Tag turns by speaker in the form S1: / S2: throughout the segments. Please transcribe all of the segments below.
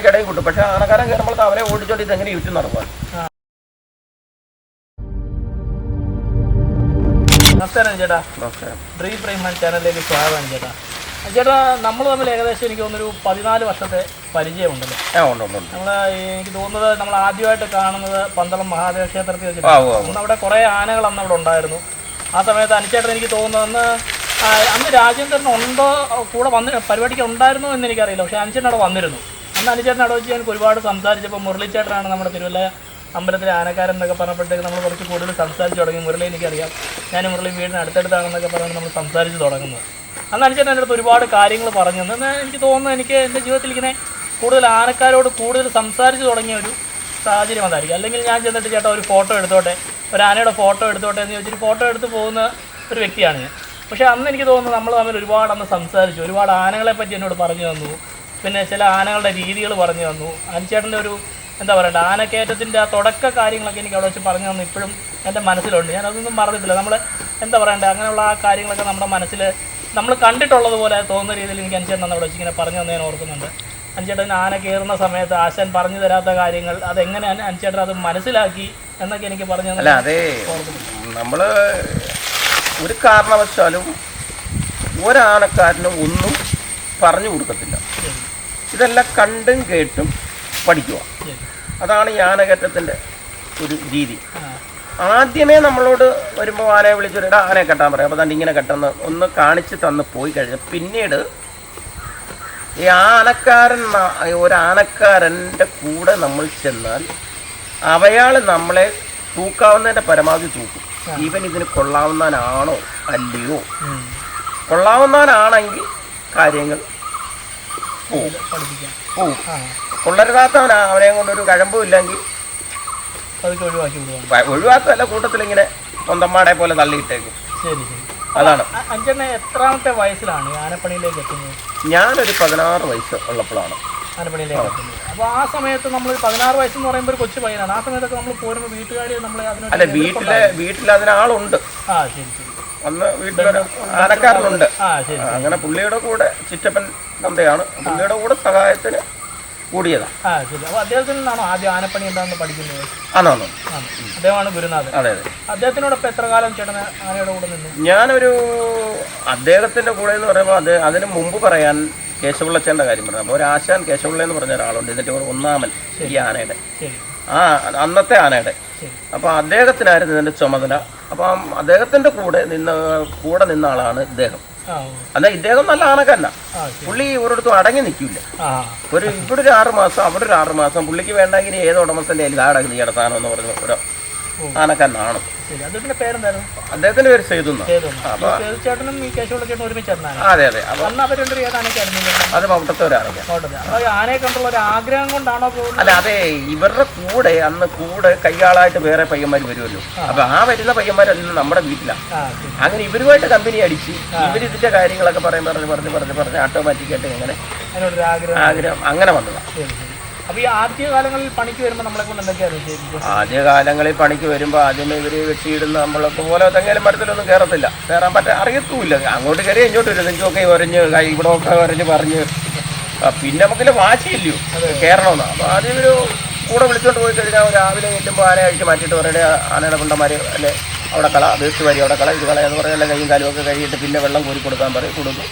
S1: ആനക്കിടയിൽ കൂട്ടും. പക്ഷെ ആനക്കാരൻ കയറുമ്പോൾ അവനെ ഓടിച്ചോണ്ട് ഇതെങ്ങനെ ചുറ്റും നടക്കുക
S2: നമസ്കാരം ചേട്ടാ.
S1: നമസ്കാരം.
S2: ഡ്രീം പ്രൈമൻ ചാനലിലേക്ക് സ്വാഗതം ചേട്ടാ. ചേട്ടാ നമ്മൾ തമ്മിൽ ഏകദേശം എനിക്ക് തോന്നുന്നൊരു പതിനാല് വർഷത്തെ പരിചയമുണ്ടല്ലോ. നമ്മൾ എനിക്ക് തോന്നുന്നത് നമ്മൾ ആദ്യമായിട്ട് കാണുന്നത് പന്തളം മഹാദേവ ക്ഷേത്രത്തിൽ. അന്ന് അവിടെ കുറേ ആനകൾ അന്ന് അവിടെ ഉണ്ടായിരുന്നു. ആ സമയത്ത് അനുചേട്ടൻ എനിക്ക് തോന്നുന്നത് അന്ന് രാജേന്ദ്രൻ ഉണ്ടോ കൂടെ വന്ന് പരിപാടിക്ക് ഉണ്ടായിരുന്നോ എന്ന് എനിക്കറിയില്ല. പക്ഷേ അനുചേട്ടൻ അവിടെ വന്നിരുന്നു. അന്ന് അനുചേട്ടൻ അവിടെ വെച്ച് ഒരുപാട് സംസാരിച്ചപ്പോൾ മുരളിച്ചേട്ടനാണ് നമ്മുടെ തിരുവല്ല അമ്പലത്തിലെ ആനക്കാരൻ എന്നൊക്കെ പറഞ്ഞപ്പോഴത്തേക്ക് നമ്മൾ കുറച്ച് കൂടുതൽ സംസാരിച്ച് തുടങ്ങി. മുരളി എനിക്കറിയാം. ഞാൻ മുരളി വീടിന് അടുത്തടുത്താണെന്നൊക്കെ പറഞ്ഞ് നമ്മൾ സംസാരിച്ച് തുടങ്ങുന്നത് അന്ന് അനുചേട്ടൻ എന്റെ അടുത്ത് ഒരുപാട് കാര്യങ്ങൾ പറഞ്ഞു. തന്നെ എനിക്ക് തോന്നുന്നു എനിക്ക് എന്റെ ജീവിതത്തിൽ ഇങ്ങനെ കൂടുതൽ ആനക്കാരോട് കൂടുതൽ സംസാരിച്ച് തുടങ്ങിയ ഒരു സാഹചര്യം അതായിരിക്കും. അല്ലെങ്കിൽ ഞാൻ ചെന്നിട്ട് ചേട്ടാ ഒരു ഫോട്ടോ എടുത്തോട്ടെ ഒരു ആനയുടെ ഫോട്ടോ എടുത്തോട്ടെ എന്ന് ചോദിച്ചിട്ട് ഫോട്ടോ എടുത്ത് പോകുന്ന ഒരു വ്യക്തിയാണ് ഞാൻ. പക്ഷേ അന്ന് എനിക്ക് തോന്നുന്നു നമ്മൾ തമ്മിൽ ഒരുപാട് അന്ന് സംസാരിച്ചു. ഒരുപാട് ആനകളെ പറ്റി എന്നോട് പറഞ്ഞു തന്നു. പിന്നെ ചില ആനകളുടെ രീതികൾ പറഞ്ഞു തന്നു. അനുചേട്ടന്റെ ഒരു എന്താ പറയണ്ട ആനക്കയറ്റത്തിന്റെ ആ തുടക്ക കാര്യങ്ങളൊക്കെ എനിക്ക് അവിടെ വെച്ച് പറഞ്ഞു തന്നു. ഇപ്പോഴും എന്റെ മനസ്സിലുണ്ട്. ഞാൻ അതൊന്നും മറന്നിട്ടില്ല. നമ്മൾ എന്താ പറയണ്ടേ അങ്ങനെയുള്ള ആ കാര്യങ്ങളൊക്കെ നമ്മുടെ മനസ്സിൽ നമ്മൾ കണ്ടിട്ടുള്ളത് പോലെ തോന്നുന്ന രീതിയിൽ എനിക്ക് അനുചേട്ടൻ അവിടെ വെച്ച് ഇങ്ങനെ പറഞ്ഞു തന്നെ ഞാൻ ഓർക്കുന്നുണ്ട്. അനുചേട്ടൻ ആന കയറുന്ന സമയത്ത് ആശാൻ പറഞ്ഞു തരാത്ത കാര്യങ്ങൾ അതെങ്ങനെ അനുചേട്ടൻ അത് മനസ്സിലാക്കി എന്നൊക്കെ എനിക്ക് പറഞ്ഞു
S1: അല്ല അതെ നമ്മൾ ഒരു കാരണവശാലും ഒരാനക്കാരനും ഒന്നും പറഞ്ഞു കൊടുക്കത്തില്ല. ഇതെല്ലാം കണ്ടും കേട്ടും പഠിക്കുക. അതാണ് ഈ ഒരു രീതി. ആദ്യമേ നമ്മളോട് വരുമ്പോൾ ആനയെ വിളിച്ചിട്ട് "എടാ, ആനയെ കെട്ടാൻ പറയാം. അപ്പോൾ തന്നെ ഇങ്ങനെ കെട്ടെന്ന് ഒന്ന് കാണിച്ച് തന്ന് പോയി കഴിഞ്ഞാൽ പിന്നീട് ഈ ആനക്കാരൻ ഒരാനക്കാരന്റെ ഒരു ആനക്കാരന്റെ കൂടെ നമ്മൾ ചെന്നാൽ അവയാൾ നമ്മളെ തൂക്കാവുന്നതിന്റെ പരമാവധി തൂക്കും. ഈവൻ ഇതിന് കൊള്ളാവുന്നവനാണോ അല്ലയോ? കൊള്ളാവുന്നവനാണെങ്കിൽ കാര്യങ്ങൾ
S2: പഠിപ്പിക്കാം
S1: കൊള്ളരുതാത്തവനാ അവനെ കൊണ്ടൊരു കഴമ്പും ഇല്ലെങ്കിൽ
S2: അതൊക്കെ ഒഴിവാക്കി വിടുവാണ്
S1: ഒഴിവാക്കല്ല കൂട്ടത്തിൽ ഇങ്ങനെ പൊന്തമ്മാടെ പോലെ തള്ളിയിട്ടേക്കും.
S2: ശരി ശരി.
S1: അതാണ്.
S2: അഞ്ചെണ്ണ എത്രാമത്തെ വയസ്സിലാണ് ആനപ്പണിയിലേക്ക് എത്തുന്നത്?
S1: ഞാനൊരു പതിനാറ് വയസ്സ് ഉള്ളപ്പോഴാണ്.
S2: ആനപ്പണിയിലേക്ക് എത്തുന്നത്. അപ്പോൾ ആ സമയത്ത് നമ്മൾ പതിനാറ് വയസ്സെന്ന് പറയുമ്പോൾ ഒരു കൊച്ചു പയ്യനാണ്. ആ സമയത്തൊക്കെ നമ്മൾ പോരുമ്പോൾ വീട്ടുകാർ നമ്മളെ അതിനൊരു
S1: അല്ല വീട്ടിലെ വീട്ടിൽ അതിനാളുണ്ട്.
S2: ആ ശരി ശരി.
S1: അന്ന് വീട്ടിലൊരു ആനക്കാരനുണ്ട്. അങ്ങനെ പുള്ളിയുടെ കൂടെ ചിറ്റപ്പൻ തന്തയാണ്. പുള്ളിയുടെ കൂടെ സഹായത്തിന് കൂടിയതാണ്
S2: അദ്ദേഹത്തിൽ നിന്നാണോ ആദ്യം ആനപ്പണി എന്താണെന്ന് പഠിക്കുന്നത്?
S1: ആണോ
S2: ആണ്? അദ്ദേഹമാണ് ഗുരുനാഥൻ.
S1: അതെ അതെ.
S2: അദ്ദേഹത്തിനോടൊപ്പം എത്ര കാലം ആനയുടെ കൂടെ നിന്നു?
S1: ഞാനൊരു അദ്ദേഹത്തിന്റെ കൂടെ എന്ന് പറയുമ്പോൾ അത് അതിന് മുമ്പ് പറയാൻ കേശവപിള്ളച്ചേന്റെ കാര്യം പറഞ്ഞു. അപ്പോൾ ഒരു ആശാൻ കേശവുള്ള എന്ന് പറഞ്ഞ ഒരാളുണ്ട്. ഇതിന്റെ ഒരു ഒന്നാമൻ ഈ ആനയുടെ. ആ അന്നത്തെ ആനയുടെ.
S2: അപ്പൊ
S1: അപ്പോൾ അദ്ദേഹത്തിനായിരുന്നു ഇതിന്റെ ചുമതല. അപ്പം അദ്ദേഹത്തിന്റെ കൂടെ നിന്ന് കൂടെ നിന്ന ആളാണ് ഇദ്ദേഹം. അല്ല ഇദ്ദേഹം നല്ല
S2: ആണക്കല്ല
S1: പുള്ളി ഒരിടത്തും അടങ്ങി നിൽക്കില്ല. ഒരു ഇവിടെ ഒരു ആറ് മാസം അവിടെ ഒരു ആറ് മാസം പുള്ളിക്ക് വേണ്ടെങ്കിൽ ഏത് ഉടമസ്ഥന്റെ കയ്യിൽ കാടങ്ങി നീ സാധനം എന്ന് പറഞ്ഞു ആനക്കാരനാണ്
S2: അദ്ദേഹത്തിന്റെ
S1: പേര് സെയ്തു
S2: സേതു
S1: അതെ അതെ. അത് പൗട്ടത്തെ ഒരു
S2: ആഗ്രഹം കൊണ്ടാണോ
S1: അല്ല അതെ ഇവരുടെ കൂടെ അന്ന് കൂടെ കൈയാളായിട്ട് വേറെ പയ്യന്മാർ വരുമല്ലോ. അപ്പൊ ആ വരുന്ന പയ്യന്മാരെല്ലാം നമ്മുടെ വീട്ടിലാണ് അങ്ങനെ ഇവരുമായിട്ട് കമ്പനി അടിച്ച് ഇവരിതിന്റെ കാര്യങ്ങളൊക്കെ പറയും പറഞ്ഞ് പറഞ്ഞ് പറഞ്ഞ് പറഞ്ഞ് ഓട്ടോമാറ്റിക്കായിട്ട് ഇങ്ങനെ
S2: അതിനോടൊരു ആഗ്രഹം.
S1: അങ്ങനെ വന്നതാണ്
S2: അപ്പോൾ ഈ ആദ്യ കാലങ്ങളിൽ പണിക്ക് വരുമ്പോൾ നമ്മളെ കൊണ്ട്
S1: പണിക്ക് ആദ്യമേ ഇവർ വെട്ടിയിടുന്ന നമ്മളൊക്കെ പോലെ തെങ്ങേലും മരത്തിലൊന്നും കയറത്തില്ല കയറാൻ പറ്റാ അറിയത്തുമില്ല. അങ്ങോട്ട് കയറി ഇങ്ങോട്ട് വരും. നെഞ്ചൊക്കെ ഒരഞ്ഞ് കൈ ഇവിടെ ഒക്കെ ഒരഞ്ഞ് പറഞ്ഞ്. പിന്നെ നമുക്കില്ല വാശിയില്ലയോ? കയറണമെന്ന് അപ്പോൾ ആദ്യം ഒരു കൂടെ വിളിച്ചോണ്ട് പോയി കഴിഞ്ഞാൽ രാവിലെ ചെല്ലുമ്പോൾ ആന അഴിച്ച് മാറ്റിയിട്ട് പറയുടെ ആനയുടെ കുണ്ടന്മാർ അല്ലെ അവിടെ കള വേസ്റ്റ് വരി അവിടെ കള ഇത് കള എന്ന് പറഞ്ഞാൽ കൈയും കാലും ഒക്കെ കഴിയിട്ട് പിന്നെ വെള്ളം കോരി കൊടുക്കാൻ പറയും കൊടുക്കും.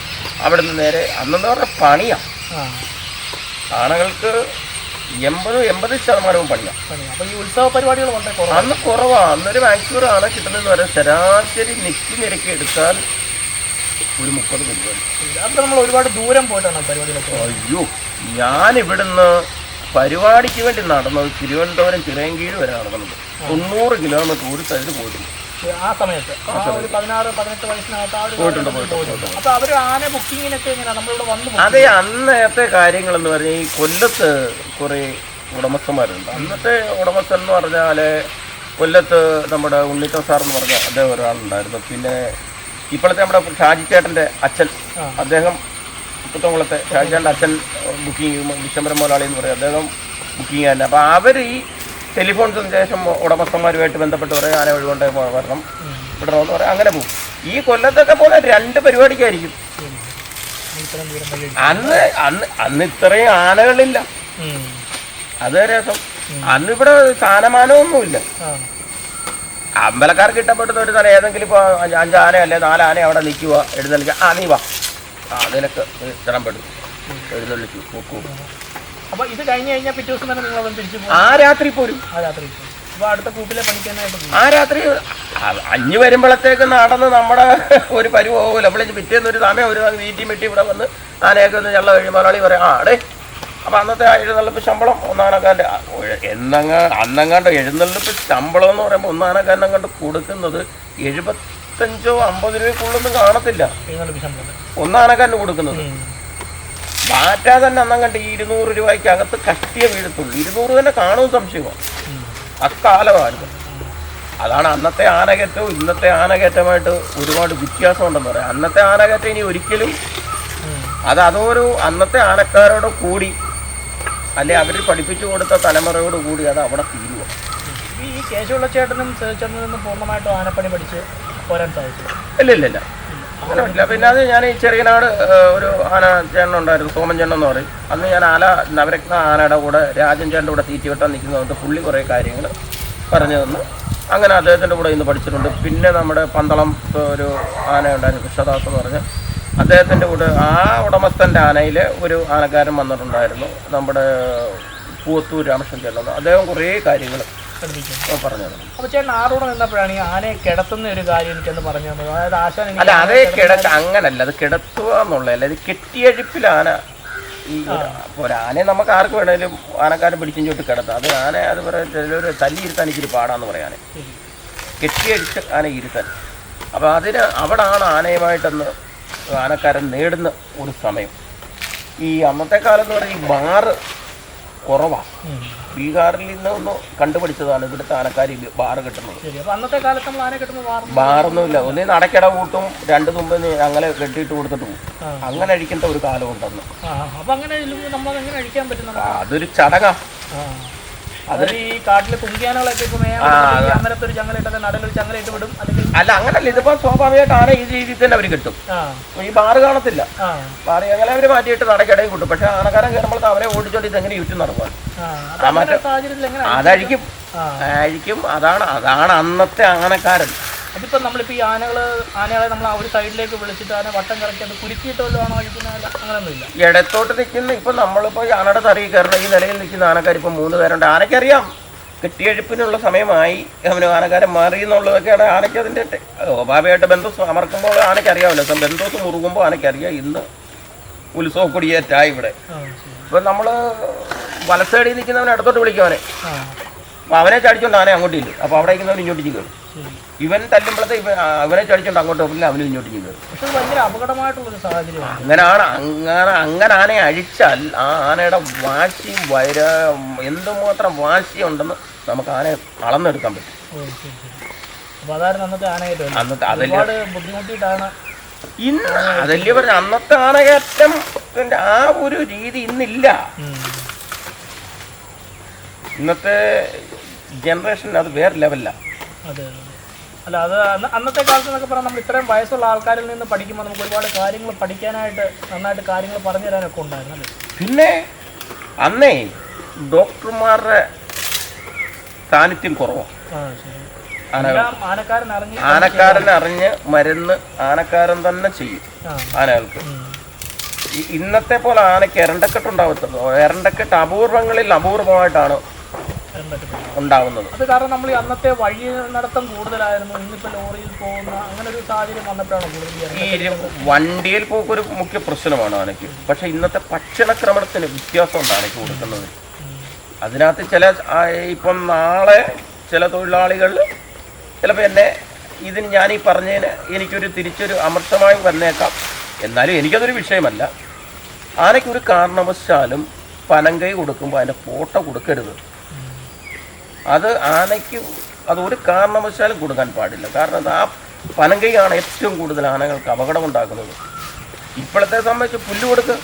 S1: അവിടെ നിന്ന് നേരെ അന്നെന്ന് പറഞ്ഞാൽ പണിയാണ്
S2: ആ.
S1: ആനകൾക്ക് എൺപത് എൺപത് ശതമാനവും പണിയാണ്
S2: അപ്പോൾ ഈ ഉത്സവ പരിപാടികൾ വളരെ കുറവാണ്
S1: അന്ന് കുറവാണ് അന്നൊരു മാക്സിമം ആണ് കിട്ടുന്നതെന്ന് പറയാം. ശരാശരി നിക്കി നിരക്കി എടുത്താൽ ഒരു മുപ്പത് പരിപാടി
S2: അപ്പോൾ നമ്മൾ ഒരുപാട് ദൂരം പോയിട്ടാണ് പരിപാടികളൊക്കെ
S1: അയ്യോ ഞാൻ ഇവിടുന്ന് പരിപാടിക്ക് വേണ്ടി നടന്നത് തിരുവനന്തപുരം ചിറയൻകീഴ് വരെ നടന്നത് തൊണ്ണൂറ് കിലോമീറ്റർ ഒരു സൈഡ് പോയിട്ടുണ്ട്.
S2: ആ സമയത്ത്. ആ ഒരു പതിനാറ് പതിനെട്ട് വയസ്സിനകത്ത് ആ ഒരു
S1: പോയിട്ടുണ്ട്,
S2: കാലഘട്ടത്തിൽ
S1: പോയിട്ടുണ്ട്,
S2: പോയിട്ടുണ്ട്. അപ്പോൾ അവർ ആന ബുക്കിങ്ങിനൊക്കെ എങ്ങനെയാണ് നമ്മളിവിടെ വന്ന് book
S1: അതെ അന്നത്തെ കാര്യങ്ങളെന്ന് പറഞ്ഞാൽ ഈ കൊല്ലത്ത് കുറേ ഉടമസ്ഥന്മാരുണ്ട്. അന്നത്തെ ഉടമസ്ഥൻ എന്ന് പറഞ്ഞാൽ കൊല്ലത്ത് നമ്മുടെ ഉണ്ണിത്തോ സാർ എന്ന് പറഞ്ഞ അദ്ദേഹം ഒരാളുണ്ടായിരുന്നു. പിന്നെ ഇപ്പോഴത്തെ നമ്മുടെ ഷാജി ചേട്ടന്റെ അച്ഛൻ.
S2: ആ.
S1: അദ്ദേഹം പുത്തംകുളത്തെ ഷാജിച്ചേട്ടന്റെ അച്ഛൻ ബുക്കിംഗ് ചെയ്യുമ്പോൾ വിശംബരം മുതലാളി എന്ന് പറയും. അദ്ദേഹം ബുക്കിംഗ് തന്നെ അപ്പോൾ അവർ ഈ ടെലിഫോൺ സന്ദേശം ഉടമസ്ഥന്മാരുമായിട്ട് ബന്ധപ്പെട്ട് പറയും ആന ഒഴിവുണ്ട് വരണം. വിടണമെന്ന് പറയും. അങ്ങനെ പോകും. ഈ കൊല്ലത്തൊക്കെ പോലെ രണ്ട് പരിപാടിക്കായിരിക്കും. അന്ന് അന്ന് അന്ന് ഇത്രയും ആനകളില്ല. അത് രസം. അന്നിവിടെ സ്ഥാനമാനമൊന്നുമില്ല.
S2: ആ
S1: അമ്പലക്കാർക്ക് ഇഷ്ടപ്പെട്ടത് ഒരു തല ഏതെങ്കിലും ഇപ്പോൾ അഞ്ച് ആന അല്ലെ നാലാന അവിടെ നിൽക്കുക എഴുന്നള്ളിക്കുക. ആ നീ വാ. ആ നിനക്ക് പെടും. എഴുന്നള്ളിച്ചു പൊക്കൂ.
S2: അപ്പൊ ഇത് കഴിഞ്ഞ് കഴിഞ്ഞാൽ പിറ്റേ ദിവസം തന്നെ നിങ്ങൾ തിരിച്ചു പോകും
S1: ആ രാത്രി പോരും.
S2: ആ രാത്രി അപ്പൊ അടുത്ത കൂപ്പിലെ പണിക്കാനായിട്ട് പോകും
S1: ആ രാത്രി അഞ്ഞു വരുമ്പോഴത്തേക്ക് നടന്ന് നമ്മുടെ ഒരു പരുവോല നമ്മൾ പിറ്റേന്ന് ഒരു സമയം ഒരു വീട്ടി വെട്ടി ഇവിടെ വന്ന് ആനയൊക്കെ ഒന്ന് ചള്ള കഴിയും മലയാളി പറയാം ആ അടേ. അപ്പൊ അന്നത്തെ ആ എഴുന്നള്ളിപ്പ് ശമ്പളം ഒന്നാനക്കാന്റെ എന്നങ്ങ അന്നങ്ങാണ്ട് എഴുന്നള്ളിപ്പ് ശമ്പളം എന്ന് പറയുമ്പോൾ ഒന്നാനക്കാരനങ്ങാണ്ട് കൊടുക്കുന്നത് എഴുപത്തഞ്ചോ അമ്പത് രൂപയ്ക്കുള്ളൊന്നും കാണത്തില്ല. ഒന്നാനക്കാരന് കൊടുക്കുന്നത്.
S2: ഉം.
S1: തന്നെ അന്നം കണ്ട് ഈ ഇരുന്നൂറ് രൂപയ്ക്ക് അകത്ത് കഷ്ടിയ വീഴത്തുള്ളൂ ഇരുന്നൂറ് തന്നെ കാണും സംശയമാണ്. അക്കാലമായിരുന്നു അതാണ് അന്നത്തെ ആനകയറ്റവും ഇന്നത്തെ ആനകയറ്റമായിട്ട് ഒരുപാട് വ്യത്യാസം ഉണ്ടെന്ന് പറയാം അന്നത്തെ ആനകയറ്റം ഇനി ഒരിക്കലും. അത് അതൊരു അന്നത്തെ ആനക്കാരോട് കൂടി അല്ലെ അവർ പഠിപ്പിച്ചു കൊടുത്ത തലമുറയോട് കൂടി അത് അവിടെ തീരുക
S2: ഈ കേശവുള്ള ചേട്ടനും ചേട്ടനും പൂർണമായിട്ടും ആനപ്പണി പഠിച്ച് പോരാൻ സാധിച്ചു
S1: ഇല്ല ഇല്ല ഇല്ല അങ്ങനെ പറ്റില്ല പിന്നെ അത് ഞാൻ ഈ ചെറിയനാട് ഒരു ആന ചേട്ടനുണ്ടായിരുന്നു സോമൻ ചേട്ടൻ എന്ന് പറയും. അന്ന് ഞാൻ ആല നവരത്ന ആനയുടെ കൂടെ രാജൻ ചേട്ടന്റെ കൂടെ തീറ്റി വെട്ടാൻ നിൽക്കുന്നതുകൊണ്ട് പുള്ളി കുറേ കാര്യങ്ങൾ പറഞ്ഞു തന്നു അങ്ങനെ അദ്ദേഹത്തിന്റെ കൂടെ ഇന്ന് പഠിച്ചിട്ടുണ്ട്. പിന്നെ നമ്മുടെ പന്തളം ഒരു ആനയുണ്ടായിരുന്നു കൃഷ്ണദാസ് എന്ന് പറഞ്ഞ്. അദ്ദേഹത്തിന്റെ കൂടെ ആ ഉടമസ്ഥന്റെ ആനയിൽ ഒരു ആനക്കാരൻ വന്നിട്ടുണ്ടായിരുന്നു. നമ്മുടെ പൂത്തൂർ രാമകൃഷ്ണൻ ചേട്ടൻ. അദ്ദേഹം കുറേ കാര്യങ്ങൾ
S2: അപ്പൊ ചേട്ടൻ ആറോടെ നിന്നപ്പോഴാണ് ഈ ആനയെ കിടത്തുന്ന ഒരു കാര്യം എനിക്കൊന്ന് പറഞ്ഞു തന്നത്. അതായത് ആശാൻ
S1: അല്ല അതേ കിടക്ക അങ്ങനല്ല അത് കിടത്തുക എന്നുള്ളതല്ല. ഇത് ആന ഈ ഒരാനെ അപ്പൊ നമുക്ക് ആർക്ക് വേണേലും ആനക്കാരൻ പിടിച്ചും ചോട്ട് കിടത്താം. അത് ആന അത് പറയാൻ ചിലർ തല്ലിയിരുത്താൻ ഇച്ചിരി പാടാന്ന് പറയാനേ. കെട്ടിയഴിച്ച് ആന ഇരുത്താൻ. അപ്പോൾ അതിന് അവിടാണ് ആനയുമായിട്ടൊന്ന് ആനക്കാരൻ നേടുന്ന ഒരു സമയം. ഈ അന്നത്തെ കാലം എന്ന് പറഞ്ഞാൽ ഈ ബാറ് കുറവാണ്. ബീഹാറിൽ നിന്നൊന്ന് കണ്ടുപിടിച്ചതാണ് ഇവിടുത്തെ ആനക്കാരി ബാറ് കിട്ടുന്നത്.
S2: അന്നത്തെ കാലത്ത് നമ്മൾ ആന കിട്ടുമ്പോൾ
S1: ബാറൊന്നുമില്ല. ഒന്നേ നടക്കട കൂട്ടും രണ്ട് തുമ്പ് അങ്ങനെ കെട്ടിയിട്ട് കൊടുത്തിട്ട്. പോകും അങ്ങനെ അഴിക്കേണ്ട ഒരു കാലം ഉണ്ടെന്ന് അതൊരു ചടങ്ങാ. അല്ല അങ്ങനല്ല. ഇതിപ്പോ സ്വാഭാവികമായിട്ട് ആന ഈ രീതിയിൽ തന്നെ അവർ കിട്ടും. ഈ ബാറ് കാണത്തില്ല. ബാറ് അങ്ങനെ അവർ മാറ്റിയിട്ട് നടക്കിടയിൽ കിട്ടും. പക്ഷെ ആനക്കാരൻ കയറുമ്പോൾ അവരെ ഓടിച്ചോണ്ട് ഇതെങ്ങനെ ചുറ്റും നടക്കുക അതഴിക്കും അഴിക്കും അതാണ് അതാണ് അന്നത്തെ ആനക്കാരൻ.
S2: അതിപ്പോ നമ്മളിപ്പോൾ ഈ ആനകൾ ആനകളെ നമ്മൾ ആ ഒരു സൈഡിലേക്ക് വിളിച്ചിട്ട് ആന വട്ടം കറക്കി അത് കുരുക്കിയിട്ട് വല്ലതും ആണോ കഴിക്കുന്നത് അങ്ങനെയൊന്നുമില്ല
S1: ഇടത്തോട്ട് നിൽക്കുന്ന ഇപ്പം നമ്മളിപ്പോൾ ഈ ആനയുടെ തറയിൽ കയറുന്ന ഈ നിലയിൽ നിൽക്കുന്ന ആനക്കാർ ഇപ്പം മൂന്ന് പേരുണ്ട്. ആനയ്ക്കറിയാം കെട്ടിയെഴുപ്പിനുള്ള സമയമായി. അവന് ആനക്കാരൻ മാറി എന്നുള്ളതൊക്കെയാണ് ആനയ്ക്ക് അതിന്റെ സ്വാഭാവികമായിട്ട് ബന്ധം അമർക്കുമ്പോൾ ആനയ്ക്ക് അറിയാമല്ലോ ഇപ്പം ബന്ധുസ് മുറുകുമ്പോൾ ആനയ്ക്കറിയാം ഇന്ന് ഉത്സവ കൊടിയേറ്റായി ഇവിടെ. ഇപ്പം നമ്മൾ വലസൈഡിൽ നിൽക്കുന്നവനെ അടുത്തോട്ട് വിളിക്കും
S2: അവനെ.
S1: അപ്പം അവനെ ചാടിച്ചോണ്ട് ആന അങ്ങോട്ടില്ല അപ്പോൾ അവിടെ ഇരിക്കുന്നവൻ ഇങ്ങോട്ട് കയറും ഇവൻ തല്ലുമ്പോഴത്തെ ഇവനെ ആ, അവനെ ചടിച്ചോണ്ട് അങ്ങോട്ട് പോകില്ല അവനും ഇങ്ങോട്ട്
S2: ചെയ്തു. ഭയങ്കര അപകടമായിട്ടുള്ളൊരു സാഹചര്യമാണ്.
S1: അങ്ങനാണ് അങ്ങനെ അങ്ങനെ ആനയെ അഴിച്ചാൽ ആ ആനയുടെ വാശി വര എന്തുമാത്രം വാശിയുണ്ടെന്ന് നമുക്ക് ആനയെ അളന്നെടുക്കാൻ പറ്റും.
S2: അന്നത്തെ
S1: അന്നത്തെ അതല്ലേ
S2: ഒരുപാട് ബുദ്ധിമുട്ടിയിട്ടാണ്
S1: ഇന്ന് അതല്ലേ പറഞ്ഞ അന്നത്തെ ആനകയറ്റം ആ ഒരു രീതി ഇന്നില്ല. ഇന്നത്തെ ജനറേഷൻ അത് വേറെ ലെവലിലാണ്
S2: അതെ. അല്ല അത് അന്ന് അന്നത്തെ കാലത്ത് എന്നൊക്കെ പറഞ്ഞാൽ നമ്മൾ ഇത്രയും വയസ്സുള്ള ആൾക്കാരിൽ നിന്ന് പഠിക്കുമ്പോൾ നമുക്ക് ഒരുപാട് കാര്യങ്ങൾ പഠിക്കാനായിട്ട് നന്നായിട്ട് കാര്യങ്ങൾ പറഞ്ഞു തരാനൊക്കെ ഉണ്ടായിരുന്നു അല്ലേ?
S1: പിന്നെ അന്നേ ഡോക്ടർമാരുടെ സാന്നിധ്യം കുറവാണ്
S2: ആനക്കാരൻ അറിഞ്ഞ്
S1: മരുന്ന് ആനക്കാരൻ തന്നെ ചെയ്യും ആനകൾക്ക്. ഇന്നത്തെ പോലെ ആനയ്ക്ക് എരണ്ടക്കെട്ട് ഉണ്ടാവത്തുള്ളൂ എരണ്ടക്കെട്ട് അപൂർവങ്ങളിൽ അപൂർവമായിട്ടാണ്. ഉണ്ടാവുന്നത്.
S2: അത് കാരണം നമ്മൾ അന്നത്തെ വഴി നടത്തം കൂടുതലായിരുന്നു. ഇന്നിപ്പോൾ ലോറിയിൽ പോകുന്ന അങ്ങനെ ഒരു സാഹചര്യം വന്നപ്പോഴാണ് കൂടുതൽ ഈ ഇറങ്ങി-
S1: ഒരു വണ്ടിയിൽ മുഖ്യ പ്രശ്നമാണ് ആനയ്ക്ക്. പക്ഷെ ഇന്നത്തെ ഭക്ഷണക്രമണത്തിന് വ്യത്യാസമുണ്ട് ആനയ്ക്ക് കൊടുക്കുന്നത്. അതിനകത്ത് ചില ഇപ്പം നാളെ ചില തൊഴിലാളികൾ ചിലപ്പോൾ എന്നെ ഇതിന് ഞാൻ ഈ പറഞ്ഞതിന് എനിക്കൊരു തിരിച്ചൊരു അമർഷമായി വന്നേക്കാം. എന്നാലും എനിക്കതൊരു വിഷയമല്ല. ആനയ്ക്കൊരു കാരണവശാലും പനങ്കൈ കൊടുക്കുമ്പോൾ അതിന്റെ ഫോട്ടോ കൊടുക്കരുത്. അത് ആനയ്ക്ക് അത് ഒരു കാരണവശാലും കൊടുക്കാൻ പാടില്ല. കാരണം അത് ആ പനങ്കൈയാണ് ഏറ്റവും കൂടുതൽ ആനകൾക്ക് അപകടം ഉണ്ടാക്കുന്നത് ഇപ്പോഴത്തെ സംബന്ധിച്ച് പുല്ല് കൊടുക്കുക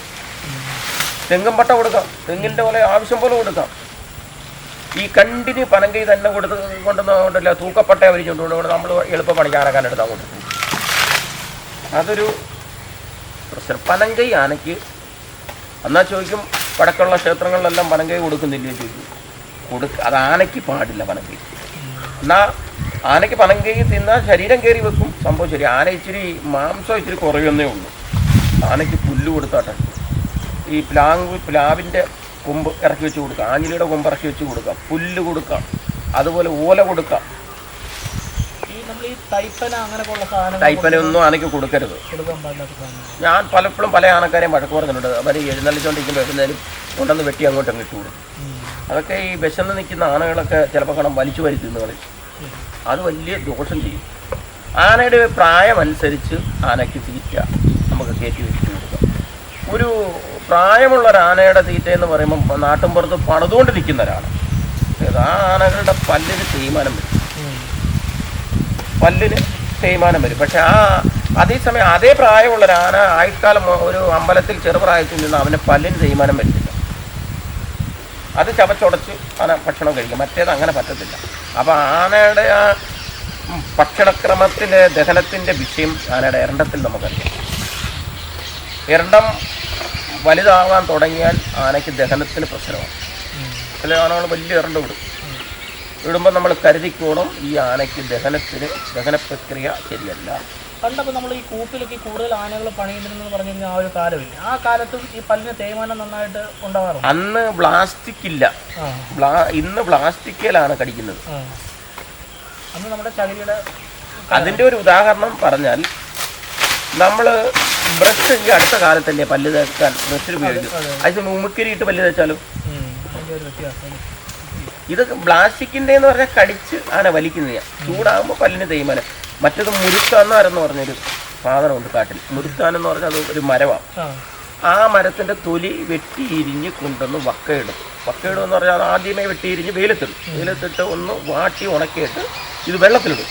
S1: തെങ്ങും പട്ട കൊടുക്കാം. തെങ്ങിന്റെ പോലെ ആവശ്യം പോലെ കൊടുക്കാം. ഈ കണ്ടിന്യൂ പനങ്കൈ തന്നെ കൊടുത്ത് കൊണ്ടുവന്നുകൊണ്ടല്ല തൂക്കപ്പട്ട അവരിച്ചുകൊണ്ട് നമ്മൾ എളുപ്പം പണിക്കാനക്കാൻ എടുത്ത് അങ്ങോട്ട് കൊടുക്കും അതൊരു പ്രശ്നം. പനങ്കൈ ആനയ്ക്ക് എന്നാൽ ചോദിക്കും വടക്കുള്ള ക്ഷേത്രങ്ങളിലെല്ലാം പനങ്കൈ കൊടുക്കുന്നില്ലേ ചോദിച്ചു കൊടുക്ക അത് ആനയ്ക്ക് പാടില്ല പനങ്കൈ എന്നാ ആനയ്ക്ക് പനങ്കൈ തിന്നാൽ ശരീരം കയറി വെക്കും. സംഭവം ശരി. ആന ഇച്ചിരി മാംസം ഇച്ചിരി കുറയുന്നേ ഉള്ളൂ. ആനയ്ക്ക് പുല്ല് കൊടുത്താട്ടെ. ഈ പ്ലാങ് പ്ലാവിന്റെ കൊമ്പ് ഇറക്കി വെച്ച് കൊടുക്കാം. ആഞ്ഞിലിയുടെ കൊമ്പ് ഇറക്കി വെച്ച് കൊടുക്കാം. പുല്ല് കൊടുക്കാം. അതുപോലെ ഓല കൊടുക്കാം
S2: ഈ നമ്മൾ ഈ തൈപ്പന അങ്ങനെയൊക്കെയുള്ള സാധനങ്ങൾ
S1: ടൈപ്പനൊന്നും ആനയ്ക്ക് കൊടുക്കരുത്. ഞാൻ പലപ്പോഴും പല ആനക്കാരെയും വഴക്ക് പറഞ്ഞിട്ടുണ്ട്. അവർ എഴുന്നള്ളിച്ചുകൊണ്ടിരിക്കുമ്പോൾ എഴുന്നേലും കൊണ്ടുവന്ന് വെട്ടി അങ്ങോട്ട് അങ്ങ് ഇട്ട് അതൊക്കെ ഈ വിശന്ന് നിൽക്കുന്ന ആനകളൊക്കെ ചിലപ്പോൾ കാണാൻ വലിച്ചു വരി തിന്ന് കളയും. അത് വലിയ ദോഷം ചെയ്യും. ആനയുടെ പ്രായമനുസരിച്ച് ആനയ്ക്ക് തീറ്റ നമുക്ക് കയറ്റി വെച്ചു കൊടുക്കാം. ഒരു പ്രായമുള്ള ഒരു ആനയുടെ തീറ്റ എന്ന് പറയുമ്പോൾ നാട്ടിൻപുറത്ത് പുറത്ത് പണിതുകൊണ്ടിരിക്കുന്ന ഒരാണ് ആ ആനകളുടെ പല്ലിന് തീരുമാനം വരും പല്ലിന് തേയ്മാനം വരും. പക്ഷെ ആ അതേസമയം അതേ പ്രായമുള്ള ഒരു ആന ആയുഷ്കാലം ഒരു അമ്പലത്തിൽ ചെറുപ്രായത്തിൽ നിന്ന് അവന് പല്ലിന് തേയ്മാനം വരുന്നില്ല. അത് ചവച്ചുടച്ച് ആന ഭക്ഷണം കഴിക്കും. മറ്റേത് അങ്ങനെ പറ്റത്തില്ല. അപ്പോൾ ആനയുടെ ആ ഭക്ഷണക്രമത്തിലെ ദഹനത്തിന്റെ വിഷയം ആനയുടെ എരണ്ടത്തിൽ നമുക്കറിയാം. എരണ്ടം വലുതാവാൻ തുടങ്ങിയാൽ ആനയ്ക്ക് ദഹനത്തിന് പ്രശ്നമാണ്. ചില ആനകൾ വലിയ എരണ്ട വിടും. വിടുമ്പോൾ നമ്മൾ കരുതിക്കോണം ഈ ആനയ്ക്ക് ദഹനത്തിന് ദഹന പ്രക്രിയ ശരിയല്ല.
S2: പണ്ടപ്പോൾ നമ്മൾ ഈ കൂപ്പിലൊക്കെ കൂടുതൽ ആനകൾ പണിയുന്നിരുന്നു പറഞ്ഞു കഴിഞ്ഞാൽ ആ ഒരു കാലമില്ല. ആ കാലത്തും ഈ പല്ലിന് തേയ്മാനം നന്നായിട്ട് ഉണ്ടാവാറുണ്ട്
S1: അന്ന് പ്ലാസ്റ്റിക് ഇല്ല. ഇന്ന് പ്ലാസ്റ്റിക്കിലാണ് കടിക്കുന്നത്.
S2: അന്ന് നമ്മുടെ ചളിയുടെ
S1: അതിന്റെ ഒരു ഉദാഹരണം പറഞ്ഞാൽ നമ്മൾ ബ്രഷ് ഈ അടുത്ത കാലത്തല്ലേ പല്ല് തേക്കാൻ ബ്രഷിൽ ഉപയോഗിക്കും അതിന് ഉമുക്കരിയിട്ട് പല്ല് തേച്ചാലും
S2: ഉം, അതിന്റെ ഒരു വ്യത്യാസം
S1: ഇത് പ്ലാസ്റ്റിക്കിന്റെ എന്ന് പറഞ്ഞാൽ കടിച്ച് ആന വലിക്കുന്നതാണ് ചൂടാകുമ്പോൾ പല്ലിന് തേയ്മാനം. മറ്റത് മുരുത്താന്നാരെന്ന് പറഞ്ഞൊരു സാധനമുണ്ട് കാട്ടിൽ. മുരുത്താനെന്ന് പറഞ്ഞാൽ അത് ഒരു മരമാണ്.
S2: ആ.
S1: മരത്തിന്റെ തൊലി വെട്ടിയിരിഞ്ഞ് കൊണ്ടുവന്ന് വക്കയിടും. വക്കയിടും എന്ന് പറഞ്ഞാൽ അത് ആദ്യമേ വെട്ടിയിരിഞ്ഞ് വെയിലത്തിടും. വെയിലത്തിട്ട് ഒന്ന് വാട്ടി ഉണക്കിയിട്ട് ഇത് വെള്ളത്തിലിടും.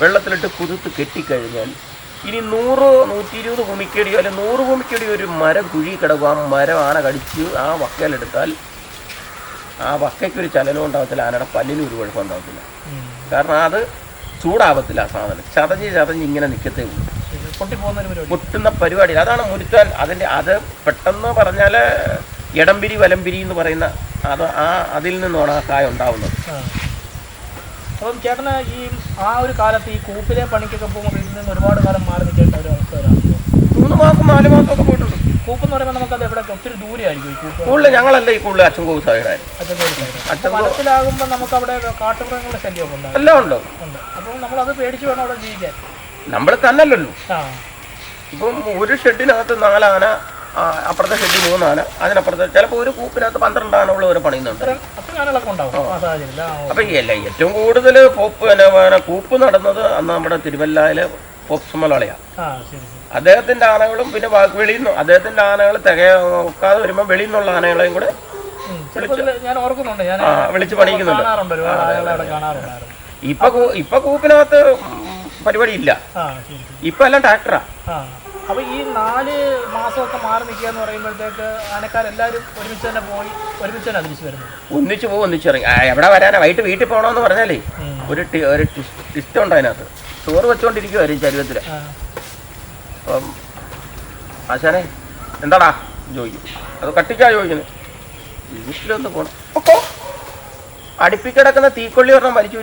S1: വെള്ളത്തിലിട്ട് കുതിർത്ത് കെട്ടിക്കഴിഞ്ഞാൽ ഇനി നൂറ് നൂറ്റി ഇരുപത് ഭൂമിക്കടിയോ അല്ലെങ്കിൽ നൂറ് ഭൂമിക്കടിയോ ഒരു മരം കുഴി കിടക്കും. ആ മരം ആന കടിച്ച് ആ വക്കയിലെടുത്താൽ ആ വക്കയ്ക്കൊരു ചലനം ഉണ്ടാകത്തില്ല ആനയുടെ പല്ലിന് ഒരു കുഴപ്പം ഉണ്ടാകത്തില്ല കാരണം അത് ചൂടാവത്തില്ല ആ സാധനം. ചതഞ്ഞ് ചതഞ്ഞ് ഇങ്ങനെ നിൽക്കത്തേ ഉള്ളൂ. പൊട്ടുന്ന പരിപാടി അതാണ് മുരുത്താൻ അതിന്റെ അത് പെട്ടെന്ന് പറഞ്ഞാൽ ഇടംപിരി വലംപിരി എന്ന് പറയുന്ന അത് ആ അതിൽ നിന്നാണ് ആ കായ ഉണ്ടാവുന്നത്.
S2: അപ്പം ചേട്ടന് ഈ ആ ഒരു കാലത്ത് ഈ കൂപ്പിലെ പണിക്കൊക്കെ പോകുമ്പോൾ വീട്ടിൽ നിന്ന് ഒരുപാട് കാലം മാറി നിൽക്കേണ്ട ഒരു അവസ്ഥ
S1: മൂന്ന് മാസം നാല് മാസമൊക്കെ പോയിട്ടുണ്ട്.
S2: കൂപ്പ് എന്ന് പറയുമ്പോൾ നമുക്കത് എവിടെ ഒത്തിരി ദൂരെയായിരിക്കും ഈ കൂപ്പ്
S1: കൂടുതൽ ഞങ്ങളല്ല ഈ കൂടുതൽ അച്ചൻകോവ് സൈഡായിരുന്നു
S2: വനത്തിലാകുമ്പോൾ നമുക്ക് അവിടെ കാട്ടുമൃഗങ്ങളുടെ ശല്യമൊക്കെ ഉണ്ടാകും
S1: എല്ലാം ഉണ്ടോ?
S2: അപ്പോൾ നമ്മളത് പേടിച്ച് വേണം അവിടെ ജീവിക്കാൻ.
S1: നമ്മൾ തന്നല്ലല്ലോ ഇപ്പം ഒരു ഷെഡിനകത്ത് നാലാന അപ്പുറത്തെ ഷെഡിൽ മൂന്നാന അതിനപ്പുറത്തെ ചിലപ്പോൾ ഒരു കൂപ്പിനകത്ത് പന്ത്രണ്ട് ആനകൾ ഒരു പണിയുന്നുണ്ട്. അപ്പൊ അല്ല ഏറ്റവും കൂടുതൽ പിന്നെ കൂപ്പ് നടന്നത് അന്ന് നമ്മുടെ തിരുവല്ലയിലെ മലയാളിയാണ്
S2: ശരി
S1: അദ്ദേഹത്തിന്റെ ആനകളും പിന്നെ വെളിയിൽ നിന്ന് അദ്ദേഹത്തിന്റെ ആനകൾ തികയൊക്കാതെ വരുമ്പോൾ വെളിയിൽ നിന്നുള്ള ആനകളെയും കൂടെ.
S2: ഞാൻ ഓർക്കുന്നുണ്ട് ഞാൻ
S1: വിളിച്ച് പണിയിക്കുന്നുണ്ട്. ഇപ്പൊ ഇപ്പൊ കൂപ്പിനകത്ത് പരിപാടി ഇല്ല ഇപ്പൊ എല്ലാം ട്രാക്ടറാ.
S2: അപ്പൊ ഈ നാല് മാസമൊക്കെ മാറി നിൽക്കുക എന്ന് പറയുമ്പോഴത്തേക്ക് ആനക്കാരെല്ലാരും ഒരുമിച്ച് തന്നെ പോയി ഒരുമിച്ച് തന്നെ തിരിച്ചു വരുന്നത്.
S1: ഒന്നിച്ചു പോകും ഒന്നിച്ചിറങ്ങി എവിടെ വരാനാ? വൈകിട്ട് വീട്ടിൽ പോകണമെന്ന് പറഞ്ഞാലേ ഒരു ഒരു ടിസ്റ്റ് ഉണ്ട് അതിനകത്ത്. ചോറ് വെച്ചോണ്ടിരിക്കുവായിരുന്നു ചരുവത്തിൽ അപ്പം ആശാനെ എന്താടാ? ചോദിക്കും. അത് കട്ടിക്കാ ചോദിക്കുന്നത് വീട്ടിലൊന്ന് പോണം. അടുപ്പിക്കിടക്കുന്ന തീക്കൊള്ളി ഒരെണ്ണം വലിച്ചു